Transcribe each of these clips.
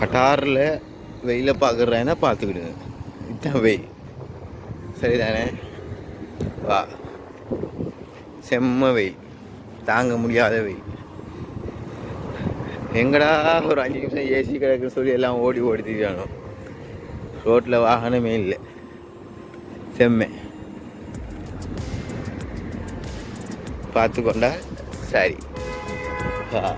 கட்டாரில் வெயில பார்க்குறேன்னா பார்த்துக்கிடுங்க இதுதான் வெயில். சரிதானே? வா. செம்ம வெயில். தாங்க முடியாத வெயில். எங்கடா ஒரு அஞ்சு நிமிஷம் ஏசி கிடக்குன்னு சொல்லி எல்லாம் ஓடி ஓடி ரோட்டில் வாகனமே இல்லை. செம்மை. பார்த்து கொண்டா சரி. ஆ.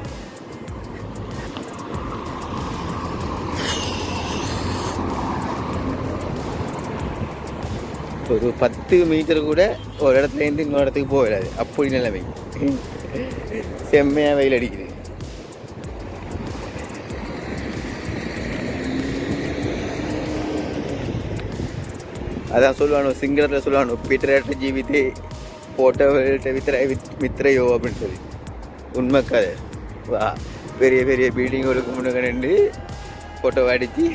ஒரு பத்து மீட்டர் கூட ஒரு இடத்துலேருந்து இன்னொரு இடத்துக்கு போயிடாது அப்படி நிலைமை செம்மையாக வெயில் அடிக்குது அதான் சொல்லுவானு சிங்களத்தில் சொல்லுவானு பிட்டரட்ட ஜீவிதே போட்டோவிட்ட வித் மித்திரையோ அப்படின்னு சொல்லி உண்மை கதை வா பெரிய பெரிய பில்டிங்களுக்கு முன்னுக்கு நின்று ஃபோட்டோ அடித்து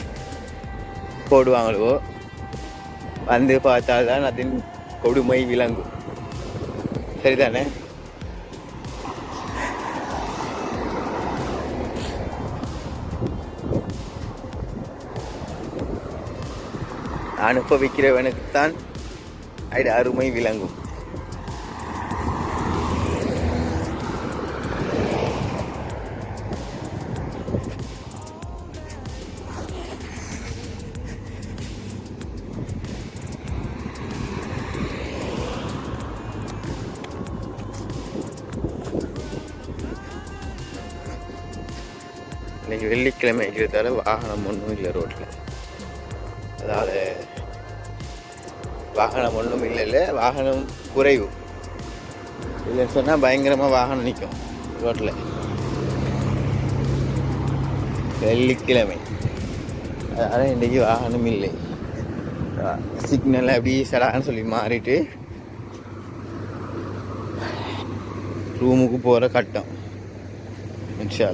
போடுவாங்களோ வந்து பார்த்தால்தான் அதன் கொடுமை விளங்கும். சரிதானே? அனுபவிக்கிறவனுக்குத்தான் அருமை விளங்கும். இன்னைக்கு வெள்ளிக்கிழமை இருக்கிறதால வாகனம் ஒன்றும் இல்லை ரோட்டில் அதாவது வாகனம் ஒன்றும் இல்லை இல்லை. வாகனம் குறைவு. இல்லைன்னு சொன்னால் பயங்கரமாக வாகனம் நிற்கும் ரோட்டில் வெள்ளிக்கிழமை. அதனால் இன்றைக்கி வாகனம் இல்லை. சிக்னல் அப்படி சடான்னு சொல்லி மாறிட்டு ரூமுக்கு போகிற கட்டம். இன்ஷா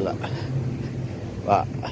அல்லாஹ் வா